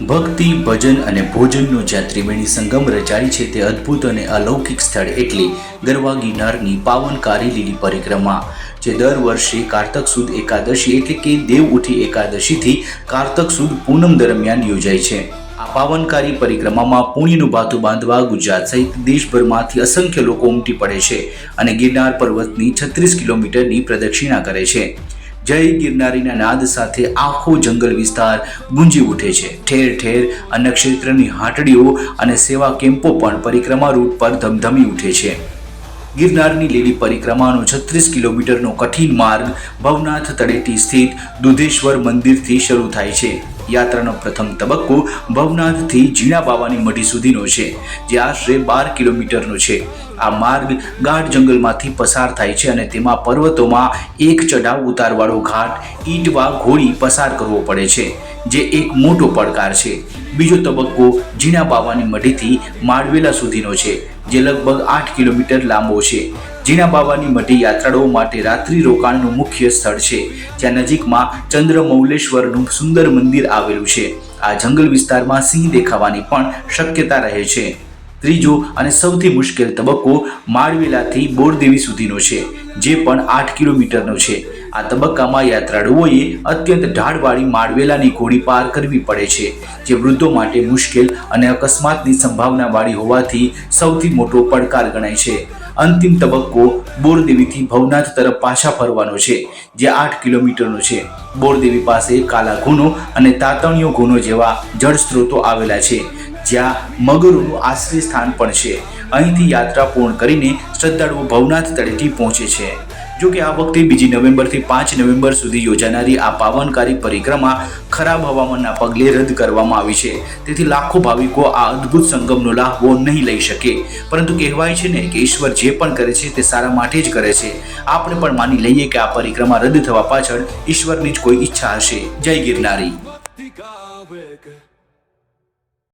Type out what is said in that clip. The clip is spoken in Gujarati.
ભક્તિ, ભજન અને ભોજનનો જ્યાં ત્રિવેણી સંગમ રચાય છે તે અદ્ભુત અને અલૌકિક સ્થળ એટલે ગરવા ગિરનારની પાવનકારી લીલી પરિક્રમા, જે દર વર્ષે કારતક સુદ એકાદશી એટલે કે દેવ ઉઠી એકાદશીથી કારતક સુદ પૂનમ દરમિયાન યોજાય છે. આ પાવનકારી પરિક્રમામાં પુણ્યનું ભાતું બાંધવા ગુજરાત સહિત દેશભરમાંથી અસંખ્ય લોકો ઉમટી પડે છે અને ગિરનાર પર્વતની છત્રીસ કિલોમીટરની પ્રદક્ષિણા કરે છે. જય ગિરનારીના નાદ સાથે આખો જંગલ વિસ્તાર ગુંજી ઉઠે છે. ઠેર ઠેર અન્નક્ષેત્રની હાટડીઓ અને સેવા કેમ્પો પણ પરિક્રમા રૂટ પર ધમધમી ઉઠે છે. ગિરનારની લીલી પરિક્રમાનો છત્રીસ કિલોમીટરનો કઠિન માર્ગ ભવનાથ તળેટી સ્થિત દુધેશ્વર મંદિરથી શરૂ થાય છે. યાત્રાનો પ્રથમ તબક્કો ભવનાથથી જીણા બાવાની મઢી સુધીનો છે, જે આશરે બાર કિલોમીટરનો છે. આ માર્ગ ગાઢ જંગલમાંથી પસાર થાય છે અને તેમાં પર્વતોમાં એક ચઢાવ ઉતારવાળો ઘાટ ઈંટવા ઘોડી પસાર કરવો પડે છે, જે એક મોટો પડકાર છે. બીજો તબક્કો ઝીણા બાવાની મઢીથી માળવેલા સુધીનો છે, જે લગભગ આઠ કિલોમીટર લાંબો છે. ઝીણા બાવાની મઢી યાત્રાળુઓ માટે રાત્રિ રોકાણનું મુખ્ય સ્થળ છે, જ્યાં નજીકમાં ચંદ્રમૌલેશ્વરનું સુંદર મંદિર આવેલું છે. આ જંગલ વિસ્તારમાં સિંહ દેખાવાની પણ શક્યતા રહે છે. ત્રીજો અને સૌથી મુશ્કેલ તબક્કો માળવેલાથી બોરદેવી સુધીનો છે, જે પણ આઠ કિલોમીટરનો છે. આ તબક્કામાં યાત્રાળુઓએ અત્યંત ઢાળવાળી માળવેલાની ઘોડી પાર કરવી પડે છે, જે વૃદ્ધો માટે મુશ્કેલ અને અકસ્માતની સંભાવનાવાળી હોવાથી સૌથી મોટો પડકાર ગણાય છે. અંતિમ તબક્કો બોરદેવીથી ભવનાથ તરફ પાછા ફરવાનો છે, જે આઠ કિલોમીટરનો છે. બોરદેવી પાસે કાલા ગુનો અને તાતણીયો ગુનો જેવા જળ સ્ત્રોતો આવેલા છે જ્યાં મગરોનું આશ્રય સ્થાન પણ છે. અહીંથી યાત્રા પૂર્ણ કરીને શ્રદ્ધાળુઓ ભવનાથ તળેટી પહોંચે છે. જો કે આ વખતે બીજી નવેમ્બરથી પાંચ નવેમ્બર સુધી યોજાનારી આ પાવનકારી પરિક્રમા ખરાબ હવામાનના પગલે રદ કરવામાં આવી છે. તેથી લાખો ભાવિકો આ અદ્ભુત સંગમનો લાભો નહીં લઈ શકે. પરંતુ કહેવાય છે ને કે ઈશ્વર જે પણ કરે છે તે સારા માટે જ કરે છે. આપણે પણ માની લઈએ કે આ પરિક્રમા રદ થવા પાછળ ઈશ્વરની જ કોઈ ઈચ્છા હશે. જય ગિરનારી.